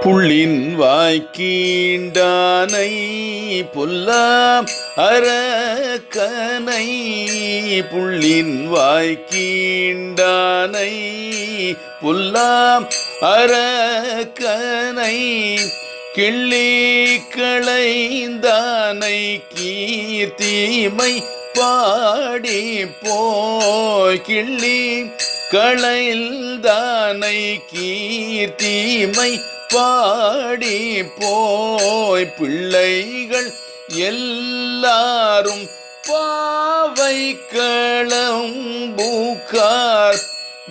புள்ளின் வாய்க்கீண்டானை புல்லாம் அரக்கனை. புள்ளின் வாய்க்கீண்டானை புல்லாம் அரக்கனை. கிள்ளி களைந்தானை கீர்த்திமை பாடி போய் கிள்ளி களைந்தானை கீர்த்திமை பாடி போய் பிள்ளைகள் எல்லாரும் பாவை களம்பூக்கார்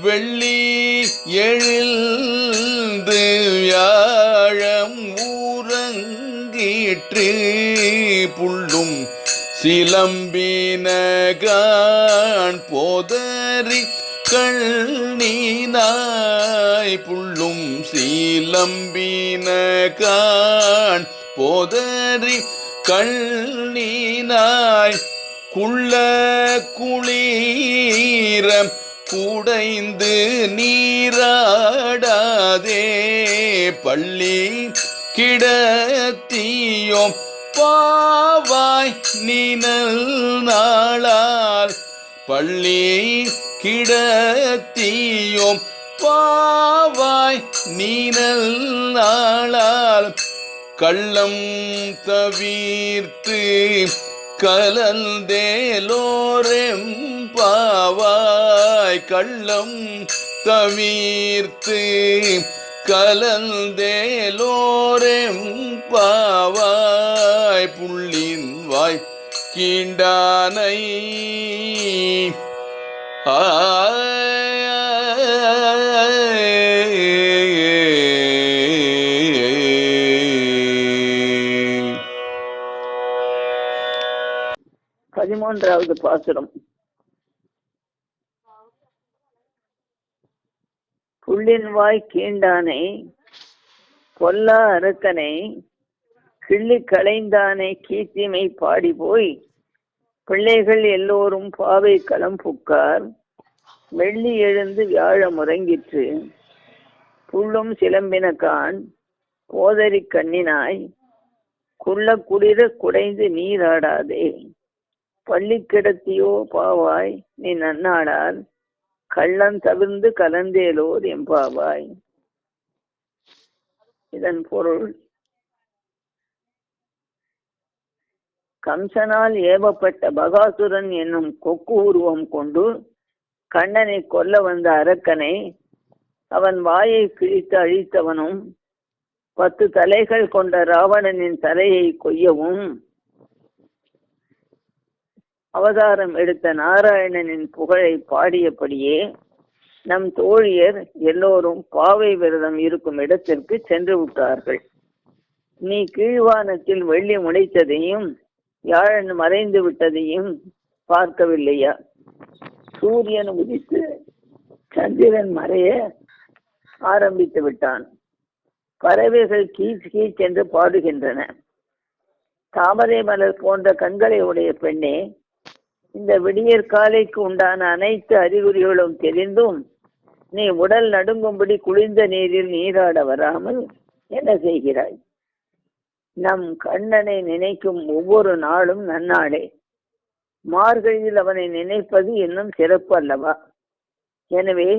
வெள்ளி எழுந்து வியாழம் ஊரங்கீற்று புள்ளும் சிலம்பினகான் போதறி கண்ணீனாய் புள்ளும் சீலம்பின சீலம்பினகான் போதறி கள் நீனாய் குள்ள குளீர குடைந்து நீராடாதே. பள்ளி கிடத்தியோம் பாவாய் நீனல் நாளால். பள்ளி கிடத்தியோம். பாவாய் நீனல் நாளால் கள்ளம் தவிர்த்து கலந்தேலோரெம் பாவாய் கள்ளம் தவிர்த்து கலந்தேலோரெம் பாவாய் புள்ளின் வாய் கீண்டானை பதிமூன்றாவது பாசுரம். புள்ளின் வாய் கீண்டானை கொல்லா அரக்கனை கிள்ளி களைந்தானை கீர்த்திமை பாடி போய் பிள்ளைகள் எல்லோரும் பாவை களம் புக்கார். வெள்ளி எழுந்து வியாழ முறங்கிற்று புள்ளும் சிலம்பினக்கான் போதரி கண்ணினாய் குள்ள குளிர குடைந்து நீராடாதே பள்ளி கிடத்தியோ பாவாய் நீ நன்னாடால் கள்ளம் தவிர்ந்து கலந்தேலோர் எம்பாவாய் இதன் பொருள் கம்சனால் ஏவப்பட்ட பகாசுரன் என்னும் கொக்கு உருவம் கொண்டு கண்ணனை கொல்ல வந்த அரக்கனை அவன் வாயை கிழித்து அழித்தவனும் பத்து தலைகள் கொண்ட ராவணனின் தலையை கொய்யவும் அவதாரம் எடுத்த நாராயணனின் புகழை பாடியபடியே நம் தோழியர் எல்லோரும் பாவை விரதம் இருக்கும் இடத்திற்கு சென்று விட்டார்கள். நீ கீழ்வானத்தில் வெள்ளி முளைத்ததையும் யாழன் மறைந்து விட்டதையும் பார்க்கவில்லையா? சூரியன் உதித்து சந்திரன் மறைய ஆரம்பித்து விட்டான். பறவைகள் கீச் கீச் என்று பாடுகின்றன. தாமரை மலர் போன்ற கண்களை உடைய பெண்ணே இந்த விடியற் காலைக்கு உண்டான அனைத்து அறிகுறிகளும் தெரிந்தும் நீ உடல் நடுங்கும்படி குளிர்ந்த நீரில் நீராட வராமல் என்ன செய்கிறாய்? நம் கண்ணனை நினைக்கும் ஒவ்வொரு நாளும் நன்னாளே. மார்கழியில் அவனை நினைப்பது இன்னும் சிறப்பு அல்லவா? எனவே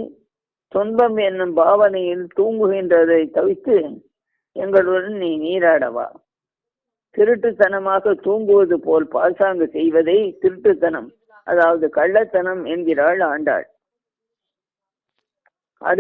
துன்பம் என்னும் பாவனையில் தூங்குகின்றதை தவிர்த்து எங்களுடன் நீ நீராடவா? திருட்டுத்தனமாக தூங்குவது போல் பாசாங்கு செய்வதை திருட்டுத்தனம் அதாவது கள்ளத்தனம் என்கிறாள் ஆண்டாள். அடுத்த